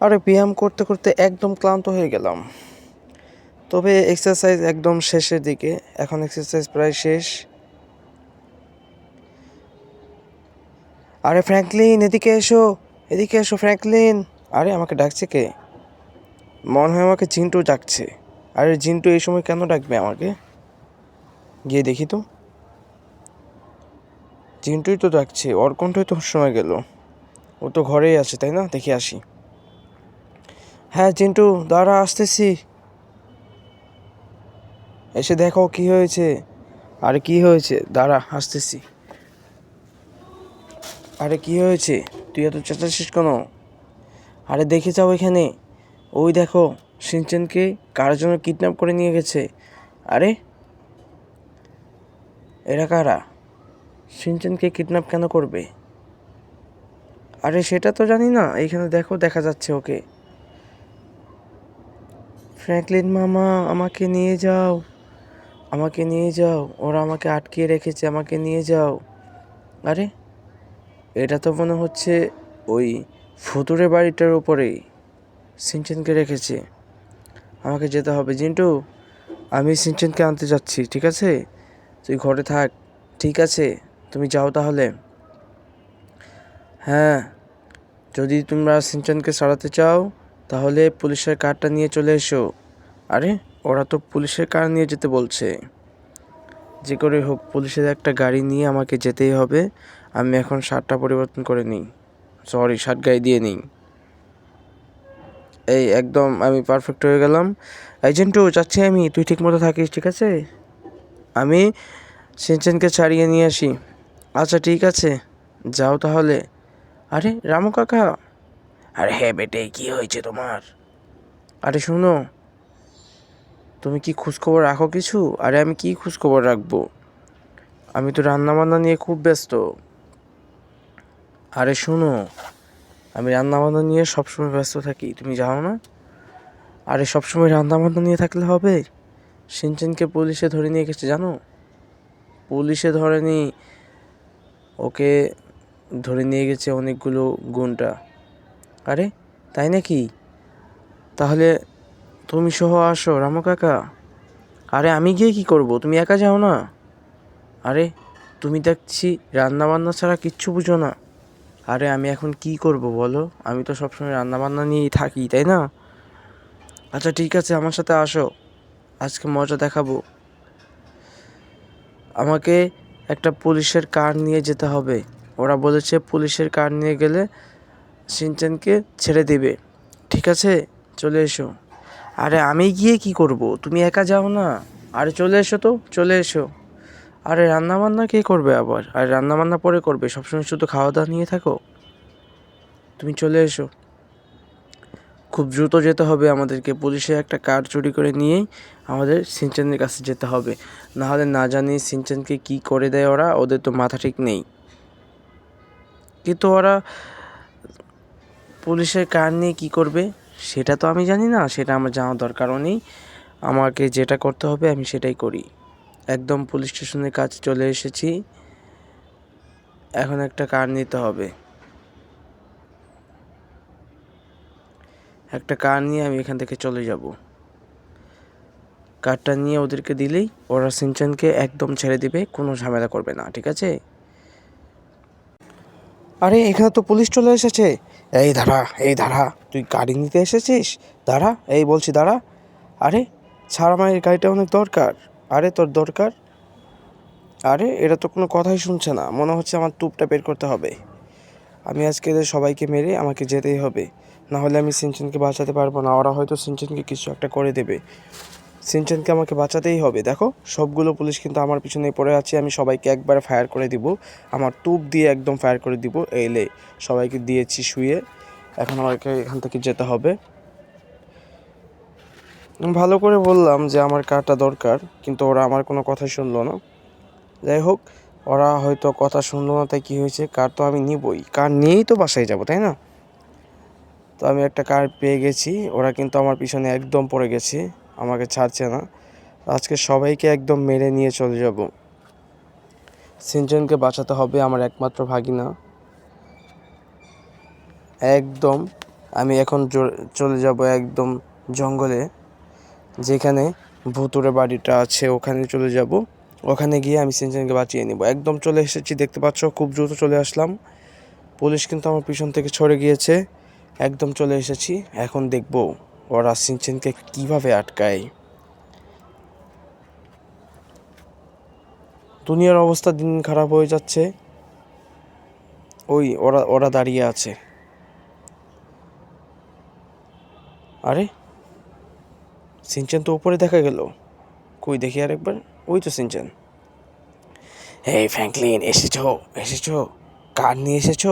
আরে ব্যায়াম করতে করতে একদম ক্লান্ত হয়ে গেলাম। তবে এক্সারসাইজ একদম শেষের দিকে। এখন এক্সারসাইজ প্রায় শেষ। আরে ফ্র্যাঙ্কলিন এদিকে এসো এদিকে এসো ফ্র্যাঙ্কলিন আরে আমাকে ডাকছে কে? মনে হয় আমাকে জিন্টু ডাকছে। আরে জিন্টু এই সময় কেন ডাকবে আমাকে? গিয়ে দেখি তো। জিন্টুই তো ডাকছে, ওর কণ্ঠই তো সময় গেল। ও তো ঘরেই আছে, তাই না? দেখে আসি। হ্যাঁ চিন্টু, দাঁড়া, আসতেছি। এসে দেখো কি হয়েছে। আরে কি হয়েছে? দাঁড়া, আসতেছি। আরে, কি হয়েছে? তুই এত চেঁচাচ্ছিস কেন? আরে, দেখে যাও এখানে। ওই দেখো, সিনচেনকে কার জন্য কিডন্যাপ করে নিয়ে গেছে? আরে, এরা কারা? সিনচেনকে কিডন্যাপ কেন করবে? আরে, সেটা তো জানি না। এইখানে দেখো, দেখা যাচ্ছে ওকে। ফ্র্যাঙ্কলিন মামা, আমাকে নিয়ে যাও। আমাকে নিয়ে যাও। ওরা আমাকে আটকিয়ে রেখেছে, আমাকে নিয়ে যাও। আরে, এটা তো মনে হচ্ছে ওই ফুতুরের বাড়িটার উপরেই সিনচেনকে রেখেছে। আমাকে যেতে হবে। জিন্টু, আমি সিনচেনকে আনতে যাচ্ছি, ঠিক আছে? তুই ঘরে থাক। ঠিক আছে, তুমি যাও তাহলে। হ্যাঁ যদি তোমরা সিনচেনকে সারাতে চাও তাহলে পুলিশের কারটা নিয়ে চলে এসো। আরে, ওরা তো পুলিশের কার নিয়ে যেতে বলছে। যে করে হোক, পুলিশের একটা গাড়ি নিয়ে আমাকে যেতেই হবে। আমি এখন শার্টটা পরিবর্তন করে নিই। সরি শার্ট গায়ে দিয়ে নিই। এই, একদম আমি পারফেক্ট হয়ে গেলাম। এজেন্টু চাচ্ছি আমি। তুই ঠিক মতো থাকিস, ঠিক আছে? আমি সিনচেনকে ছাড়িয়ে নিয়ে আসি। আচ্ছা ঠিক আছে। যাও তাহলে। আরে, রামু কাকা! আরে হ্যাঁ বেটে, কি হয়েছে তোমার? আরে শুনো, তুমি কি খোঁজখবর রাখো কিছু? আরে আমি কি খোঁজখবর রাখব? আমি তো রান্না বান্না নিয়ে খুব ব্যস্ত। আরে শুনো, আমি রান্না বান্না নিয়ে সবসময় ব্যস্ত থাকি, তুমি যাও না? আরে সবসময় রান্না বান্না নিয়ে থাকলে হবে? সিনচেনকে পুলিশে ধরে নিয়ে গেছে, জানো? পুলিশে ধরেনি, ওকে ধরে নিয়ে গেছে অনেকগুলো গুন্ডা। আরে, তাই নাকি? তাহলে তুমি সহ আসো, রামু কাকা। আরে, আমি গিয়ে কি করব? তুমি একা যাও না? আরে, তুমি দেখছি রান্নাবান্না ছাড়া কিচ্ছু বুঝো না। আরে, আমি এখন কি করব বলো? আমি তো সবসময় রান্না বান্না নিয়েই থাকি, তাই না? আচ্ছা ঠিক আছে, আমার সাথে আসো। আজকে মজা দেখাবো। আমাকে একটা পুলিশের কার নিয়ে যেতে হবে। ওরা বলেছে পুলিশের কার নিয়ে গেলে সিনচেনকে ছেড়ে দেবে। ঠিক আছে? চলে এসো। আরে আমি গিয়ে কি করব? তুমি একা যাও না। আরে চলে এসো তো, চলে এসো। আরে রান্না বান্না কে করবে আবার? আর রান্না বান্না পরে করবে? সবসময় শুধু খাওয়া দাওয়া নিয়ে থাকো? তুমি চলে এসো। খুব দ্রুত যেতে হবে আমাদেরকে। পুলিশে একটা কার চুরি করে নিয়েই আমাদের সিনচেনের কাছে যেতে হবে। না হলে না জানি সিনচেনকে কি করে দেয় ওরা। ওদের তো মাথা ঠিক নেই। কিন্তু ওরা পুলিশের কার নিয়ে কী করবে, সেটা তো আমি জানি না, সেটা আমার জানার দরকারও নেই। আমাকে যেটা করতে হবে, আমি সেটাই করি। একদম পুলিশ স্টেশনের কাছে চলে এসেছি। এখন একটা কার নিতে হবে। একটা কার নিয়ে আমি এখান থেকে চলে যাব। কারটা নিয়ে ওদেরকে দিলেই ওরা সিনচানকে একদম ছেড়ে দিবে, কোনো ঝামেলা করবে না, ঠিক আছে? আরে, এখানে তো পুলিশ চলে এসেছে। এই দাঁড়া এই দাঁড়া, তুই গাড়ি নিতে এসেছিস? দাঁড়া, এই বলছি দাঁড়া। আরে, ছাড় এই গাড়িটা অনেক দরকার। আরে, তোর দরকার? আরে, এটা তো কোনো কথাই শুনছে না। মনে হচ্ছে আমার টুপটা বের করতে হবে। আমি আজকে এদের সবাইকে মেরে আমাকে যেতেই হবে। না হলে আমি সিনচেনকে বাঁচাতে পারব না। ওরা হয়তো সিনচেনকে কিছু একটা করে দেবে। সিনচেনকে আমাকে বাঁচাতেই হবে। দেখো, সবগুলো পুলিশ কিন্তু আমার পিছনে পড়ে আছে, আমি সবাইকে একবার ফায়ার করে দিব। আমার তুপ দিয়ে একদম ফায়ার করে দিব। এলে সবাইকে দিয়েছি শুয়ে। এখন আমাকে এখান থেকে যেতে হবে। ভালো করে বললাম যে আমার কারটা দরকার, কিন্তু ওরা আমার কোনো কথাই শুনলো না। যাই হোক, ওরা হয়তো কথা শুনলো না, তাই কী হয়েছে? কার তো আমি নিবই। কার নিয়েই তো বাসায় যাব, তাই না? তো আমি একটা কার পেয়ে গেছি। ওরা কিন্তু আমার পিছনে একদম পড়ে গেছে। আমাকে ছাড়ছে না। আজকে সবাইকে একদম মেরে নিয়ে চলে যাব। সিনচেনকে বাঁচাতে হবে আমার একমাত্র ভাগিনা। একদম আমি এখন চলে যাব একদম জঙ্গলে, যেখানে ভুতুরে বাড়িটা আছে, ওখানে চলে যাব। ওখানে গিয়ে আমি সিনচানকে বাঁচিয়ে নিব। একদম চলে এসেছি, দেখতে পাচ্ছ, খুব দ্রুত চলে আসলাম। পুলিশ কিন্তু আমার পিছন থেকে ছড়ে গিয়েছে। একদম চলে এসেছি, এখন দেখব। ওরা সিনচেনকে কীভাবে আটকায় দুনিয়ার অবস্থা দিন খারাপ হয়ে যাচ্ছে ওই ওরা ওরা দাঁড়িয়ে আছে আরে সিনচেন তো উপরে দেখা গেল কই দেখি আরেকবার ওই তো সিনচেন এই ফ্র্যাঙ্কলিন এসেছ এসেছ কার নিয়ে এসেছ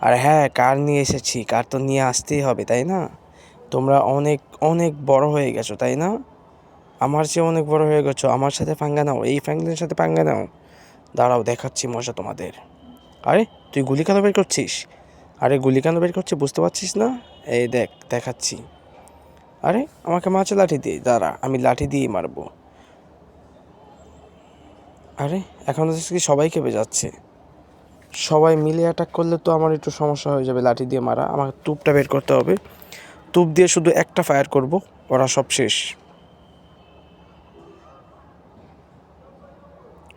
আর হ্যাঁ কার নিয়ে এসেছি কার তো নিয়ে আসতেই হবে তাই না তোমরা অনেক অনেক বড় হয়ে গেছো, তাই না? আমার চেয়ে অনেক বড় হয়ে গেছো। আমার সাথে পাঙ্গা নাও, এই ফ্র্যাঙ্কলিনের সাথে পাঙ্গা নাও। দাঁড়াও, দেখাচ্ছি মজা তোমাদের। আরে, তুই গুলি কেন বের করছিস? আরে গুলি কেন বের করছিস বুঝতে পারছিস না? এই দেখ, দেখাচ্ছি। আরে, আমাকে মাছে লাঠি দিয়ে, দাঁড়া, আমি লাঠি দিয়েই মারবো। আরে, এখন কি সবাই কেঁপে যাচ্ছে। সবাই মিলে অ্যাটাক করলে তো আমার একটু সমস্যা হয়ে যাবে, লাঠি দিয়ে মারা। আমাকে তুপটা বের করতে হবে। তুপ দিয়ে শুধু একটা ফায়ার করব, ওরা সব শেষ।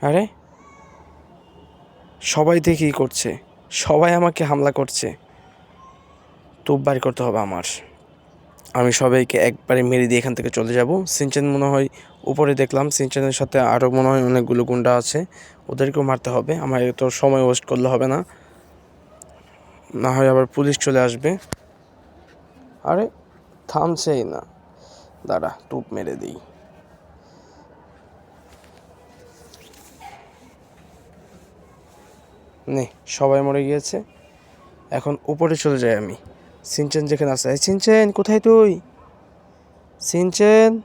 আরে? সবাই দেখি করছে? সবাই আমাকে হামলা করছে। তুপ বাড়ি করতে হবে আমার। আমি সবাইকে একবারে মেরে দিয়ে এখান থেকে চলে যাব। সিনচেন মনে হয় উপরে দেখলাম। সিনচেনের সাথে আরও মনে হয় অনেকগুলো গুন্ডা আছে। ওদেরকেও মারতে হবে। আমার তো সময় ওয়েস্ট করলে হবে না। না হয় আবার পুলিশ চলে আসবে। আরে, থামছেই না। দাঁড়া, টুপ মেরে দিই। নে, সবাই মরে গিয়েছে। এখন উপরে চলে যাই আমি। সিনচেন যেখানে আছে। এই সিনচেন, কোথায় তুই? সিনচেন?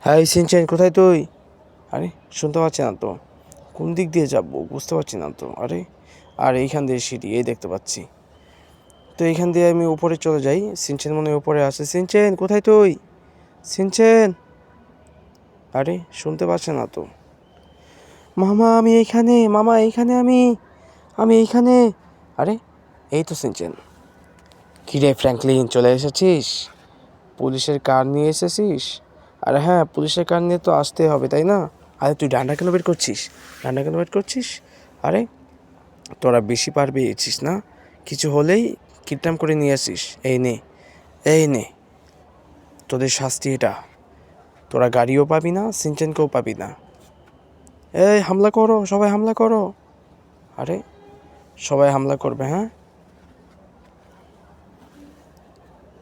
হ্যাঁ সিনচেন, কোথায় তুই? আরে, শুনতে পাচ্ছি না তো। কোন দিক দিয়ে যাব? বুঝতে পারছি না তো। আরে, আর এইখান দিয়ে সিঁড়ি, এই দেখতে পাচ্ছি। তো এইখান দিয়ে আমি উপরে চলে যাই। সিনচেন মনে উপরে আছে। সিনচেন, কোথায় তুই? সিনচেন। আরে, শুনতে পাচ্ছে না তো। মামা, আমি এইখানে মামা এইখানে আমি আমি এইখানে আরে, এই তো সিনচেন। কিরে, ফ্র্যাঙ্কলিন, চলে এসেছিস? পুলিশের কার নিয়ে এসেছিস? আরে হ্যাঁ পুলিশের কার নিয়ে তো আসতে হবে, তাই না? আরে, তুই ডান্ডা কেন বের করছিস? ডান্ডা কেন বের করছিস? আরে, তোরা বেশি পার পেয়েছিস না? কিছু হলেই কিডন্যাপ করে নিয়ে আসিস। এই নে এই নে। তোদের শাস্তি এটা। তোরা গাড়িও পাবি না, সিনচেনকেও পাবি না। এই, হামলা করো, সবাই হামলা করো। আরে, সবাই হামলা করবে হ্যাঁ?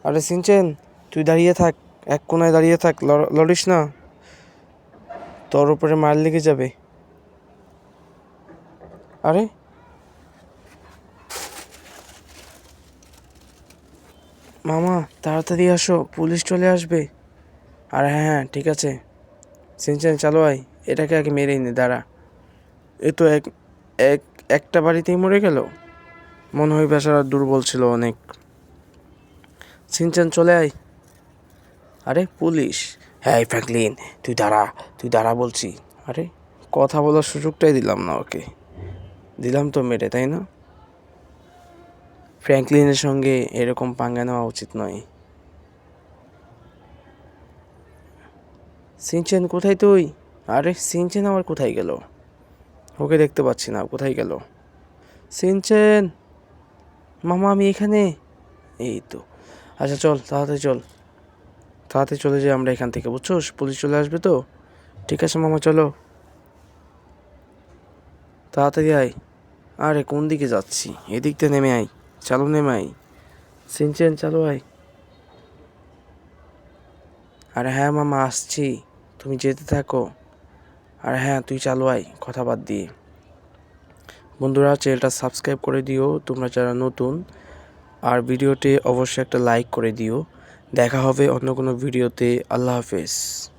আরে সিনচেন, তুই দাঁড়িয়ে থাক, এক কোনায় দাঁড়িয়ে থাক লড়- লড়িস না। তোর উপরে মার লেগে যাবে। আরে মামা, তাড়াতাড়ি আসো, পুলিশ চলে আসবে। আর হ্যাঁ হ্যাঁ ঠিক আছে। সিনচেন চালো আয় এটাকে আগে মেরেই নে, দাঁড়া। এ তো এক এক, একটা বাড়িতেই মরে গেল? মনে হয় বেচারা দুর্বল ছিল অনেক। সিনচান চলে আয়। আরে, পুলিশ? হ্যাঁ ফ্র্যাঙ্কলিন, তুই দাঁড়া তুই দাঁড়া বলছি। আরে, কথা বলার সুযোগটাই দিলাম না ওকে। দিলাম তো মেরে, তাই না? ফ্র্যাঙ্কলিনের সঙ্গে এরকম পাঙ্গা নেওয়া উচিত নয়। সিনচেন, কোথায় তুই? আরে, সিনচেন আবার কোথায় গেল? ওকে দেখতে পাচ্ছি না, কোথায় গেল? সিনচেন! মামা, আমি এখানে। এই তো। আচ্ছা চল, তাড়াতাড়ি চল। তাড়াতাড়ি চলে যাই আমরা এখান থেকে, বুঝছোস? পুলিশ চলে আসবে তো। ঠিক আছে মামা, চলো। তাড়াতাড়ি আয়। আরে, কোন দিকে যাচ্ছি? এদিক দিয়ে নেমে আয়। চালো নেমে আয় সিনচেন, চালো আয়। আরে হ্যাঁ মামা, আসছি। তুমি যেতে থাকো। আর হ্যাঁ তুই চালু আয়, কথা বাদ দিয়ে। বন্ধুরা, চ্যানেলটা সাবস্ক্রাইব করে দিও, তোমরা যারা নতুন। আর ভিডিওতে অবশ্যই একটা লাইক করে দিও। দেখা হবে অন্য কোনো ভিডিওতে। আল্লাহ হাফেজ।